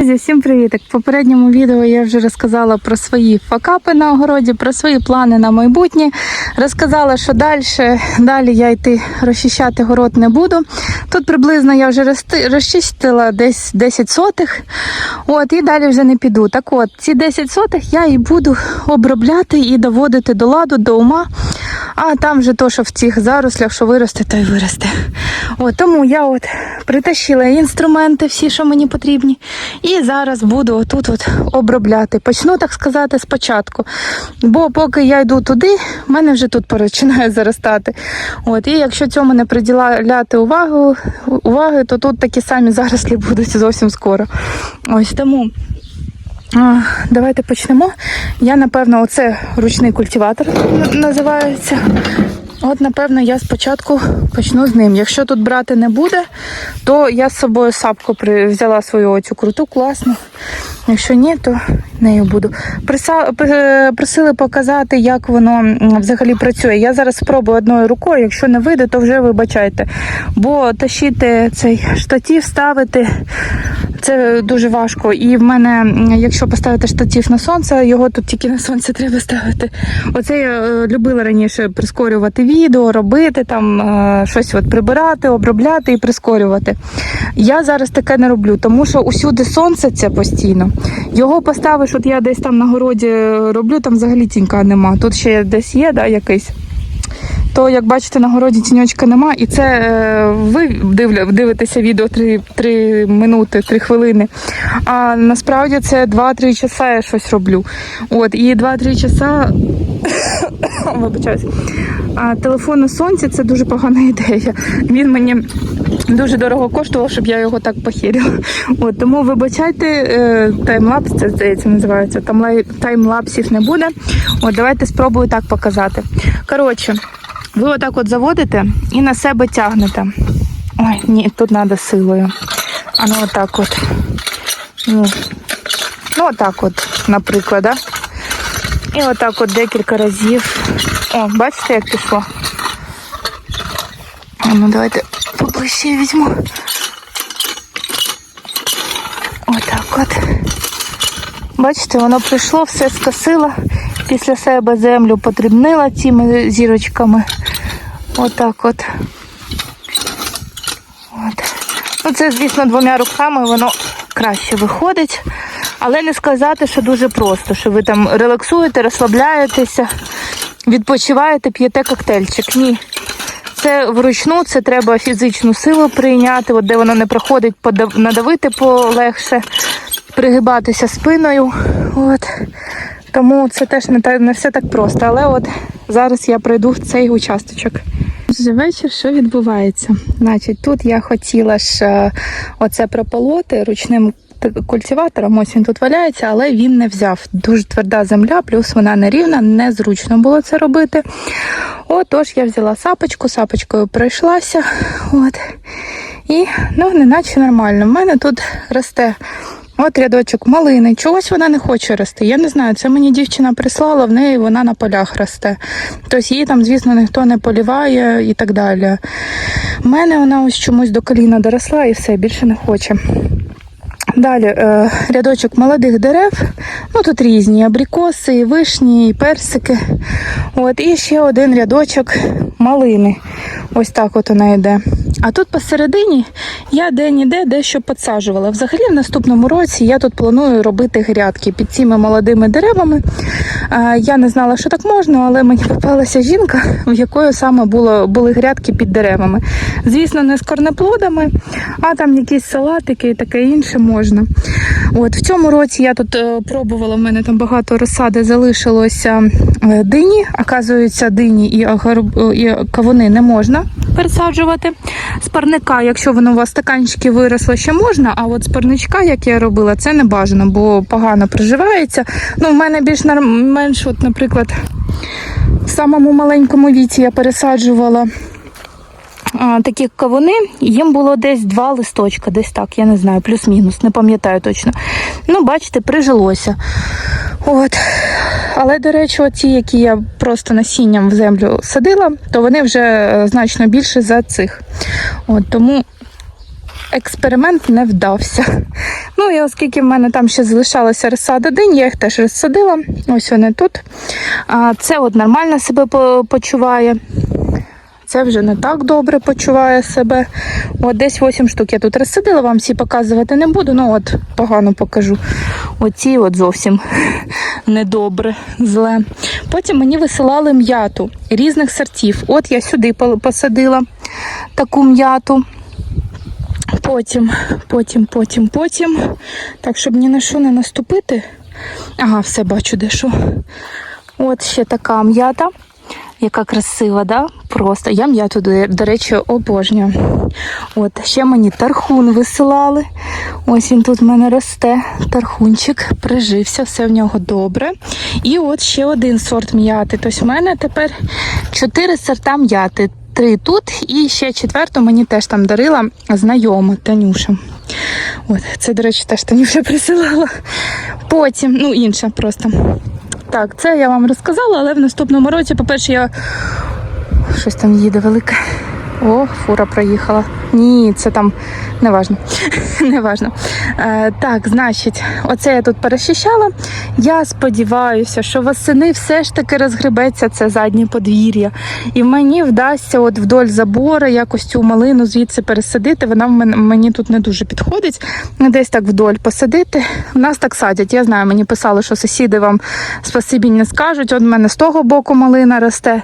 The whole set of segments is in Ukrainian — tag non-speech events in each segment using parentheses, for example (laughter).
Друзі, всім привіт! В попередньому відео я вже розказала про свої факапи на огороді, про свої плани на майбутнє. Розказала, що далі, далі я йти розчищати город не буду. Тут приблизно я вже розчистила десь 10 сотих. От, і далі вже не піду. Так от, ці 10 сотих я і буду обробляти і доводити до ладу, до ума. А там вже то, що в цих зарослях, що виросте, то й виросте. От, тому я от притащила інструменти, всі, що мені потрібні. Зараз буду отут от обробляти. Почну, так сказати, спочатку. Бо поки я йду туди, в мене вже тут починає заростати. От, і якщо цьому не приділяти увагу, уваги, то тут такі самі зарослі будуть зовсім скоро. Ось тому. Давайте почнемо. Я, напевно, оце ручний культиватор називається. От, напевно, я спочатку почну з ним. Якщо тут брати не буде, то я з собою сапку взяла свою оцю круту, класну. Якщо ні, то нею буду. Приса... Просили показати, як воно взагалі працює. Я зараз спробую одною рукою, якщо не вийде, то вже вибачайте. Бо тащити цей штатів, ставити це дуже важко. І в мене, якщо поставити штатив на сонце, його тут тільки на сонце треба ставити. Оце я е, любила раніше прискорювати відео, робити там е, щось от прибирати, обробляти і прискорювати. Я зараз таке не роблю, тому що усюди сонце це постійно. Його поставиш, от я десь там на городі роблю, там взагалі тінька нема. Тут ще десь є, да, якийсь то як бачите, на городі тіньочка нема, і це е, ви дивитеся відео 3, 3 минути, 3 хвилини. А насправді це 2-3 часа я щось роблю. От, і 2-3 часа. (coughs) Вибачаюсь. А телефон на сонці це дуже погана (laughs) ідея. Він мені дуже дорого коштував, щоб я його так похерила. От, тому вибачайте, е, таймлапс, це здається називається. Там таймлапсів не буде. От давайте спробую так показати. Коротше, ви отак от заводите і на себе тягнете. Ой, ні, тут треба силою. А ну отак от. Ну, ну отак от, наприклад, да? І отак от декілька разів. О, бачите, як пішло? Ну давайте поближче візьму. Отак от. Бачите, воно прийшло, все скосило. Після себе землю подрібнила цими зірочками. Отак от. От. Ну, це, звісно, двома руками воно краще виходить. Але не сказати, що дуже просто, що ви там релаксуєте, розслабляєтеся, відпочиваєте, п'єте коктейльчик. Ні. Це вручну, це треба фізичну силу прийняти, от де воно не проходить, подав- надавити полегше, пригибатися спиною. От. Тому це теж не, та- не все так просто. Але от зараз я пройду в цей участочок. Вже вечір, що відбувається? Значить, тут я хотіла ж е, оце прополоти ручним культиватором. Ось він тут валяється, але він не взяв. Дуже тверда земля, плюс вона нерівна, незручно було це робити. Отож, я взяла сапочку, сапочкою пройшлася. От. І ну, неначе нормально. У мене тут росте От рядочок малини. Чогось вона не хоче рости. Я не знаю, це мені дівчина прислала, в неї вона на полях росте. Тобто її там, звісно, ніхто не поліває і так далі. У мене вона ось чомусь до коліна доросла і все, більше не хоче. Далі е, рядочок молодих дерев. Ну тут різні абрикоси, і вишні, і персики. От, і ще один рядочок малини. Ось так от вона йде. А тут посередині я де-ніде дещо підсаджувала. Взагалі в наступному році я тут планую робити грядки під цими молодими деревами. Е, Я не знала, що так можна, але мені попалася жінка, в якої саме було, були грядки під деревами. Звісно, не з корнеплодами, а там якісь салатики і таке інше можна. От в цьому році я тут е, пробувала, в мене там багато розсади залишилося е, дині. Оказується, дині і, і кавуни не можна пересаджувати. З парника, якщо воно у вас стаканчики виросло, ще можна, а от з парничка, як я робила, це не бажано, бо погано приживається. Ну, в мене більш менш, от, наприклад, в самому маленькому віці я пересаджувала такі кавуни, їм було десь два листочка, десь так, я не знаю, плюс-мінус, не пам'ятаю точно. Ну, бачите, прижилося. От. Але, до речі, ті, які я просто насінням в землю садила, то вони вже е, значно більше за цих. От, тому експеримент не вдався. (laughs) Ну і оскільки в мене там ще залишалася розсада день, я їх теж розсадила. Ось вони тут. Це от нормально себе почуває. Це вже не так добре почуває себе. От десь 8 штук я тут розсадила, вам всі показувати не буду, ну от погано покажу. Оці от зовсім (laughs) недобре, зле. Потім мені висилали м'яту різних сортів. От я сюди посадила таку м'яту. Потім, потім, потім, потім. Так, щоб ні на що не наступити. Ага, все бачу, де що. От ще така м'ята. Яка красива, да? Просто. Я м'яту, до, речі, обожнюю. От, ще мені тархун висилали. Ось він тут в мене росте. Тархунчик прижився, все в нього добре. І от ще один сорт м'яти. Тобто в мене тепер чотири сорта м'яти. Три тут і ще четверту мені теж там дарила знайома Танюша. От, це, до речі, теж Танюша (laughs) присилала. Потім, ну інша просто. Так, це я вам розказала, але в наступному році, по-перше, я. Щось там їде велике. О, фура проїхала. Ні, це там неважно. (laughs) неважно. Е, так, значить, оце я тут перещищала. Я сподіваюся, що восени все ж таки розгребеться це заднє подвір'я. І мені вдасться от вдоль забору якось цю малину звідси пересадити. Вона мені тут не дуже підходить. Десь так вдоль посадити. У нас так садять. Я знаю, мені писали, що сусіди вам спасибі не скажуть. От в мене з того боку малина росте,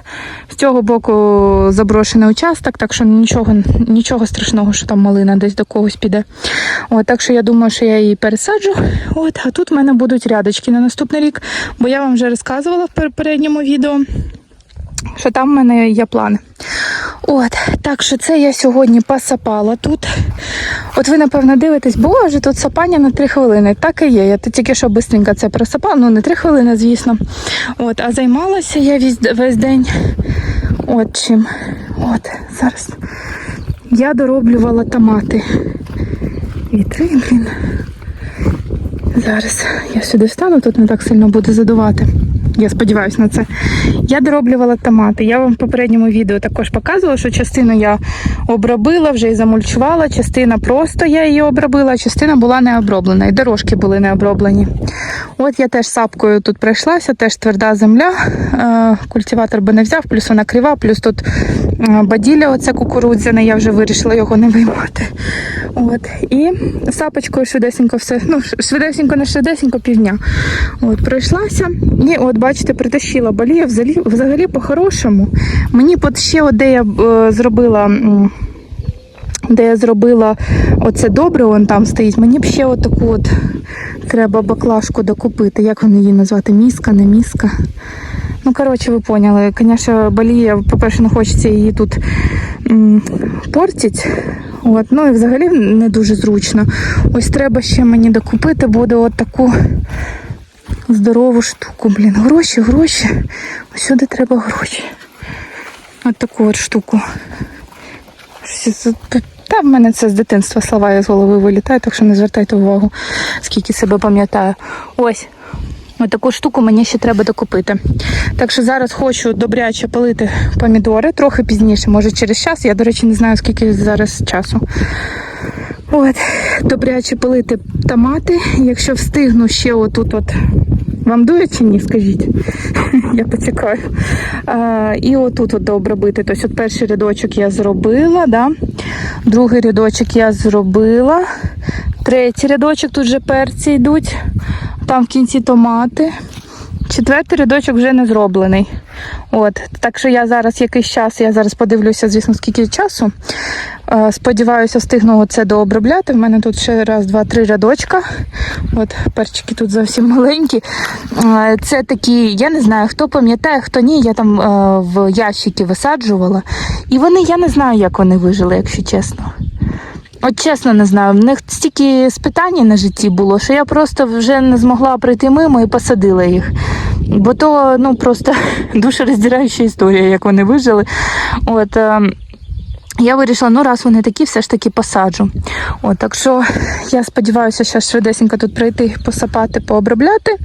з цього боку заброшений участок, так що нічого, нічого страшного, що там малина десь до когось піде. От, так що я думаю, що я її пересаджу. От, а тут в мене будуть рядочки на наступний рік, бо я вам вже розказувала в попередньому відео, що там в мене є плани. От, так що це я сьогодні посапала тут. От ви, напевно, дивитесь, боже, тут сапання на 3 хвилини. Так і є. Я тільки що швидко це просапала, ну не 3 хвилини, звісно. От, а займалася я весь, весь день. От чим. От, зараз. Я дороблювала томати. Вітри, блін. Зараз я сюди встану, тут не так сильно буде задувати. Я сподіваюся на це. Я дороблювала томати. Я вам в попередньому відео також показувала, що частину я обробила, вже і замульчувала, частина просто я її обробила, а частина була не оброблена. І дорожки були не оброблені. От я теж сапкою тут пройшлася, теж тверда земля. Е, Культиватор би не взяв, плюс вона крива, плюс тут е, баділля, оце кукурудзяне, я вже вирішила його не виймати. От. І сапочкою швидесенько все, ну, швидесенько, не швидесенько півдня. От, пройшлася. І от, бачите, притащила балія взагалі, взагалі по-хорошому. Мені от ще от, де я е, зробила. Де я зробила оце добре, вон там стоїть. Мені б ще отаку от треба баклажку докупити. Як вони її назвати? Міска, не міска. Ну, коротше, ви поняли. Звісно, балія, по-перше, не хочеться її тут портити. От, ну і взагалі не дуже зручно. Ось треба ще мені докупити буде от таку здорову штуку. Блін, гроші, гроші. Ось треба гроші. От таку от штуку. Та в мене це з дитинства слова я з голови вилітають, так що не звертайте увагу, скільки себе пам'ятаю. Ось. Ось таку штуку мені ще треба докупити. Так що зараз хочу добряче палити помідори, трохи пізніше, може через час. Я, до речі, не знаю, скільки зараз часу. От, добряче пилити томати. Якщо встигну ще отут от. Вам дує чи ні, скажіть? Я поцікаю. А, і отут от дообробити. Тобто от перший рядочок я зробила, да? другий рядочок я зробила. Третій рядочок, тут вже перці йдуть. Там в кінці томати. Четвертий рядочок вже не зроблений. От, так що я зараз якийсь час, я зараз подивлюся, звісно, скільки часу. Е, Сподіваюся, встигну це дообробляти. В мене тут ще раз, два, три рядочка. От перчики тут зовсім маленькі. Е, Це такі, я не знаю, хто пам'ятає, хто ні. Я там е, в ящики висаджувала. І вони, я не знаю, як вони вижили, якщо чесно. От чесно не знаю, в них стільки спитань на житті було, що я просто вже не змогла прийти мимо і посадила їх. Бо то ну просто (laughs) душероздираюча історія, як вони вижили. От, е, Я вирішила, ну раз вони такі, все ж таки посаджу. От, так що я сподіваюся, що швидесенько тут прийти, посапати, пообробляти.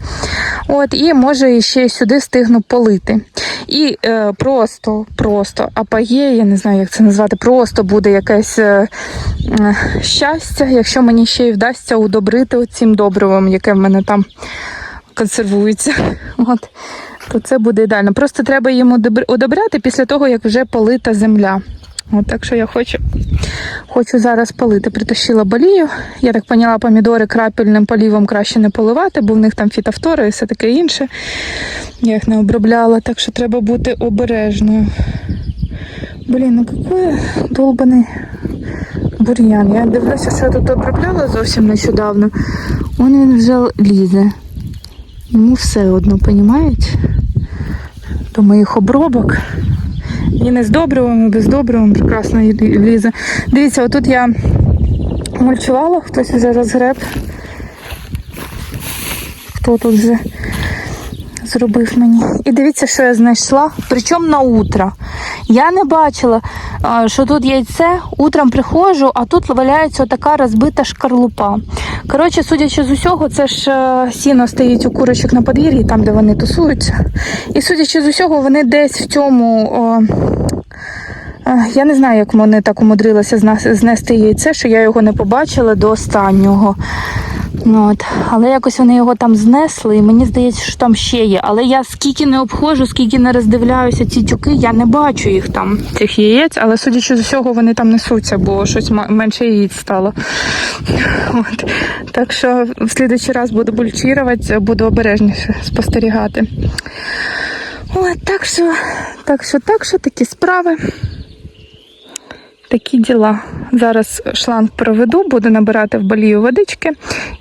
От, і може ще й сюди встигну полити. І е, просто, просто апогея, я не знаю, як це назвати, просто буде якесь е, е, щастя, якщо мені ще й вдасться удобрити цим добривом, яке в мене там консервується. От, то це буде ідеально. Просто треба їм удобряти після того, як вже полита земля. От, так що я хочу, хочу зараз полити. Притащила болію. Я так поняла, помідори крапельним полівом краще не поливати, бо в них там фітофтори і все таке інше. Я їх не обробляла, так що треба бути обережною. Блін, ну який долбаний бур'ян. Я дивлюся, що я тут обробляла зовсім нещодавно. Вон він вже лізе. Йому все одно, понімаєте? До моїх обробок. І з добривом, і без добривом прекрасно лі- лізе. Дивіться, отут я мульчувала, хтось вже розгреб. Хто тут вже зробив мені. І дивіться, що я знайшла. Причому на утро. Я не бачила, що тут яйце. Утром приходжу, а тут валяється така розбита шкарлупа. Коротше, судячи з усього, це ж е, сіно стоїть у курочок на подвір'ї, там, де вони тусуються. І судячи з усього, вони десь в цьому. О, е, я не знаю, як вони так умудрилися знести яйце, що я його не побачила до останнього. Ну, от. Але якось вони його там знесли, і мені здається, що там ще є. Але я скільки не обходжу, скільки не роздивляюся ці тюки, я не бачу їх там, цих яєць, але судячи з усього, вони там несуться, бо щось менше яєць стало. От. Так що в слідуючий раз буду бульчувати, буду обережніше спостерігати. От, так що, так що, так що, такі справи. Такі діла. Зараз шланг проведу, буду набирати в балію водички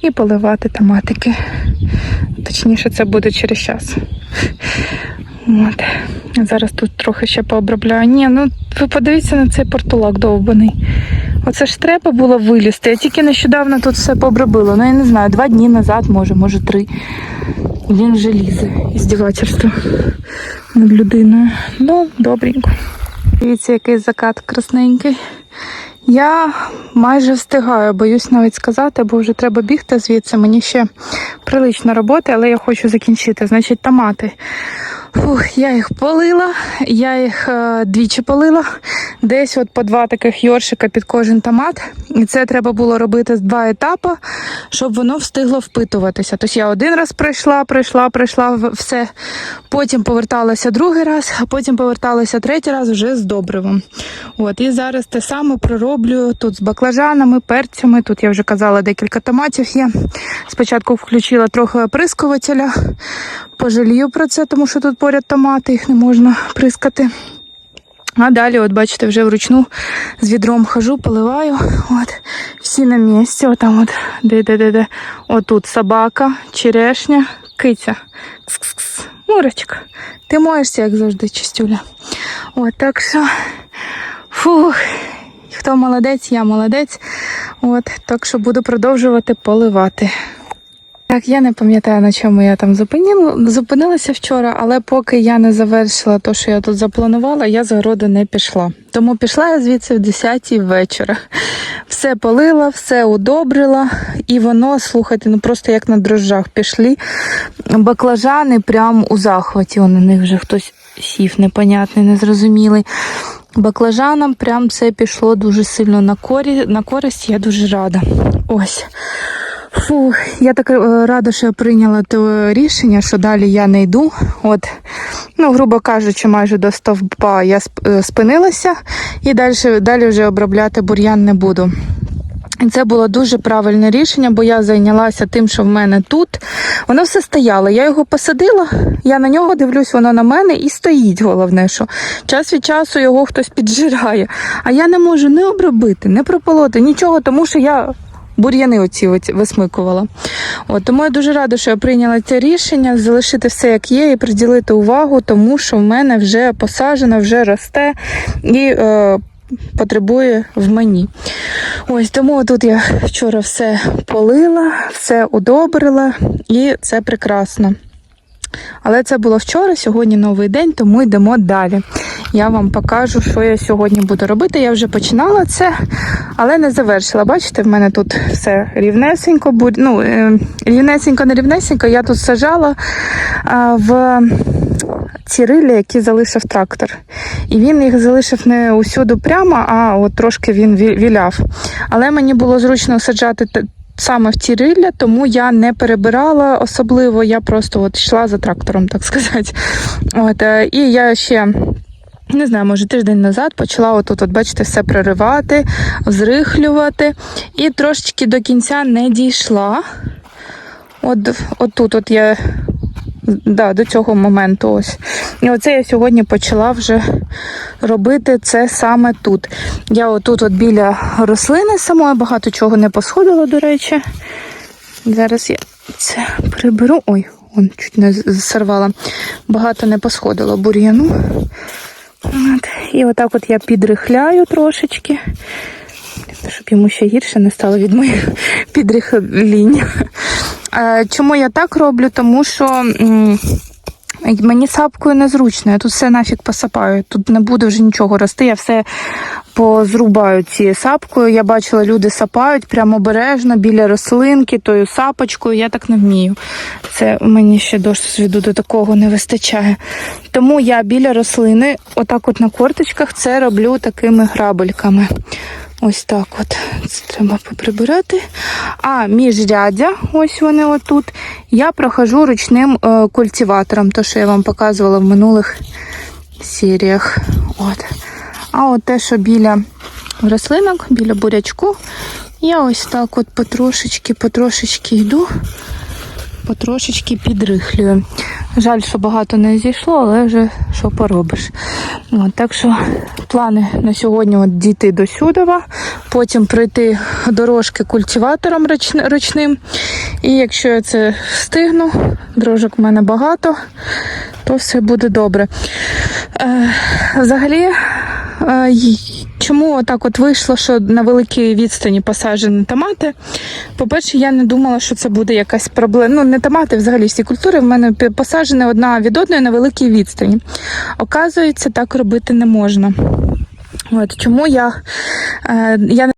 і поливати томатики. Точніше, це буде через час. От. Зараз тут трохи ще пообробляю. Ні, ну ви подивіться на цей портулак довбаний. Оце ж треба було вилізти. Я тільки нещодавно тут все пообробила. Ну я не знаю, два дні назад, може, може три. Він вже лізе. Іздівательство над людиною. Ну, добренько. Дивіться, який закат красненький. Я майже встигаю, боюсь навіть сказати, бо вже треба бігти звідси. Мені ще прилична робота, але я хочу закінчити. Значить, томати. Фух, я їх полила, я їх е, двічі полила. Десь от по два таких йоршика під кожен томат. І це треба було робити з два етапи, щоб воно встигло впитуватися. Тобто я один раз пройшла, пройшла, пройшла все. Потім поверталася другий раз, а потім поверталася третій раз вже з добривом. От, і зараз те саме пророблю тут з баклажанами, перцями. Тут я вже казала, декілька томатів є. Спочатку включила трохи оприскувателя. Пожалію про це, тому що тут поряд томати, їх не можна прискати. А далі, от бачите, вже вручну з відром хожу, поливаю. От, всі на місці. Отам от, де, де, де, де. Отут собака, черешня, киця. Кс-кс-кс. Мурочка. Ти моєшся, як завжди, чистюля. От, так що, фух, хто молодець, я молодець. От, так що буду продовжувати поливати. Так, я не пам'ятаю, на чому я там зупиніла, зупинилася вчора, але поки я не завершила те, що я тут запланувала, я з городу не пішла. Тому пішла я звідси в 10 вечора. Все полила, все удобрила, і воно, слухайте, ну просто як на дрожжах пішли. Баклажани прям у захваті. Он, на них вже хтось сів непонятний, незрозумілий. Баклажанам прям все пішло дуже сильно на, корі, на користь, я дуже рада. Ось. Фу, я так е, рада, що я прийняла те рішення, що далі я не йду. От, ну, грубо кажучи, майже до стовпа я е, спинилася і далі, далі вже обробляти бур'ян не буду. І це було дуже правильне рішення, бо я зайнялася тим, що в мене тут. Воно все стояло. Я його посадила, я на нього дивлюсь, воно на мене і стоїть. Головне, що час від часу його хтось піджирає. А я не можу не обробити, не прополоти, нічого, тому що я бур'яни оці висмикувала. От, тому я дуже рада, що я прийняла це рішення залишити все як є і приділити увагу, тому що в мене вже посаджено, вже росте і е, потребує в мені. Ось тому тут я вчора все полила, все удобрила, і це прекрасно. Але це було вчора, сьогодні новий день, тому йдемо далі. Я вам покажу, що я сьогодні буду робити. Я вже починала це, але не завершила. Бачите, в мене тут все рівнесенько, ну, е, рівнесенько, не рівнесенько. Я тут сажала в ці рилі, які залишив трактор. І він їх залишив не усюди прямо, а от трошки він віляв. Але мені було зручно саджати саме в ті рилля, тому я не перебирала особливо, я просто от йшла за трактором, так (laughs) сказати. От, е, і я ще. Не знаю, може тиждень назад почала отут, от бачите, все проривати, взрихлювати. І трошечки до кінця не дійшла. От, Отут от я да, до цього моменту ось. І оце я сьогодні почала вже робити це саме тут. Я отут от біля рослини самої багато чого не посходило, до речі. Зараз я це приберу. Ой, он чуть не сорвала. Багато не посходило бур'яну. От. І отак от я підрихляю трошечки, щоб йому ще гірше не стало від моїх підрихлінь. Е, Чому я так роблю? Тому що мені сапкою незручно, я тут все нафіг посапаю. Тут не буде вже нічого рости, я все позрубаю цією сапкою. Я бачила, люди сапають прямо обережно біля рослинки, тою сапочкою. Я так не вмію. Це мені ще досвіду до такого не вистачає. Тому я біля рослини, отак от на корточках, це роблю такими грабельками. Ось так от. Це треба поприбирати. А міжряддя, ось вони отут, я прохожу ручним е, культиватором, то, що я вам показувала в минулих серіях. От. А от те, що біля рослинок, біля бурячку, я ось так от потрошечки, потрошечки йду, потрошечки підрихлюю. Жаль, що багато не зійшло, але вже що поробиш. От, так що плани на сьогодні от дійти до Сюдова, потім пройти дорожки культиватором ручн- ручним. І якщо я це встигну, дрожок в мене багато, то все буде добре. Е, взагалі, е, чому так от вийшло, що на великій відстані посаджені томати? По-перше, я не думала, що це буде якась проблема. Ну, не томати, взагалі всі культури в мене посаджені одна від одної на великій відстані. Оказується, так робити не можна. От чому я, е, я